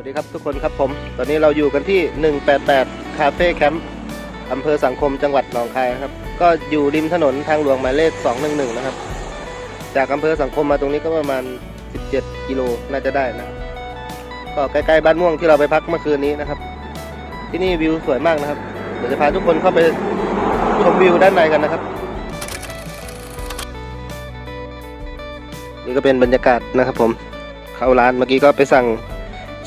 วัสดีครับทุกคนครับผม ตอนนี้เราอยู่กันที่ 188 คาเฟ่แคมป์อำเภอสังคมจังหวัดหนองคายครับ ก็อยู่ริมถนนทางหลวงหมายเลข 211 นะครับ จากอำเภอสังคมมาตรงนี้ก็ประมาณ 17 กิโลน่าจะได้นะ ก็ใกล้ๆบ้านม่วงที่เราไปพักเมื่อคืนนี้นะครับ ที่นี่วิวสวยมากนะครับ เดี๋ยวจะพาทุกคนเข้าไปชมวิวด้านในกันนะครับ นี่ก็เป็นบรรยากาศนะครับผม เข้าร้านเมื่อกี้ก็ไปสั่ง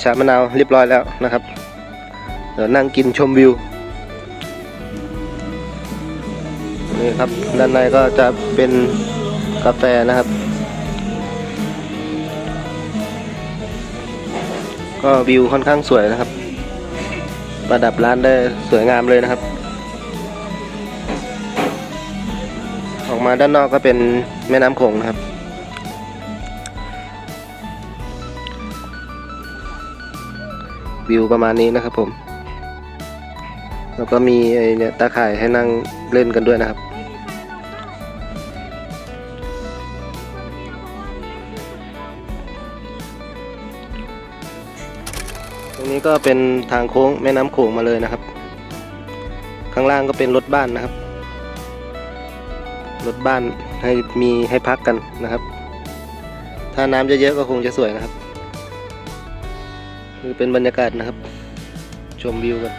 ชามะนาวเรียบร้อยแล้วนะครับ เดี๋ยวนั่งกินชมวิวนี่ครับด้านในก็จะเป็นกาแฟนะครับ ก็วิวค่อนข้างสวยนะครับ ประดับร้านได้สวยงามเลยนะครับ ออกมาด้านนอกก็เป็นแม่น้ำโขงนะครับ วิวประมาณนี้นะครับผม แล้วก็มีไอเนี่ยตาข่ายให้นั่งเล่นกันด้วยนะครับ ตรงนี้ก็เป็นทางโค้งแม่น้ำโขงมาเลยนะครับ ข้างล่างก็เป็นรถบ้านนะครับ รถบ้านให้มีให้พักกันนะครับ ถ้าน้ำเยอะๆก็คงจะสวยนะครับ นี่เป็นบรรยากาศนะครับ ชมวิวกัน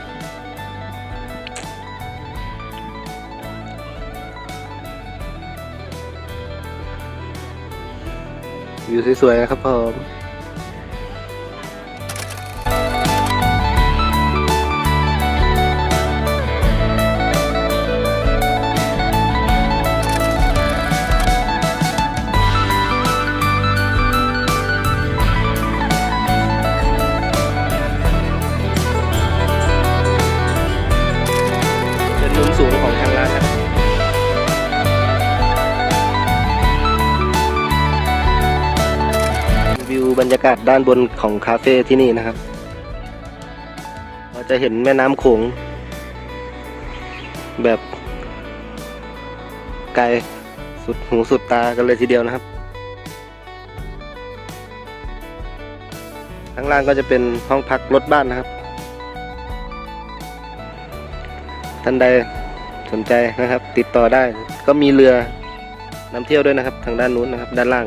วิวสวยๆนะครับผม วิวบรรยากาศด้านบนของคาเฟ่ที่นี่นะครับ เราจะเห็นแม่น้ำโขงแบบไกลสุดหูสุดตากันเลยทีเดียวนะครับ ข้างล่างก็จะเป็นห้องพักรถบ้านนะครับ ท่านใดสนใจนะครับ ติดต่อได้ก็มีเรือนำเที่ยวด้วยนะครับ ทางด้านนู้นนะครับ ด้านล่าง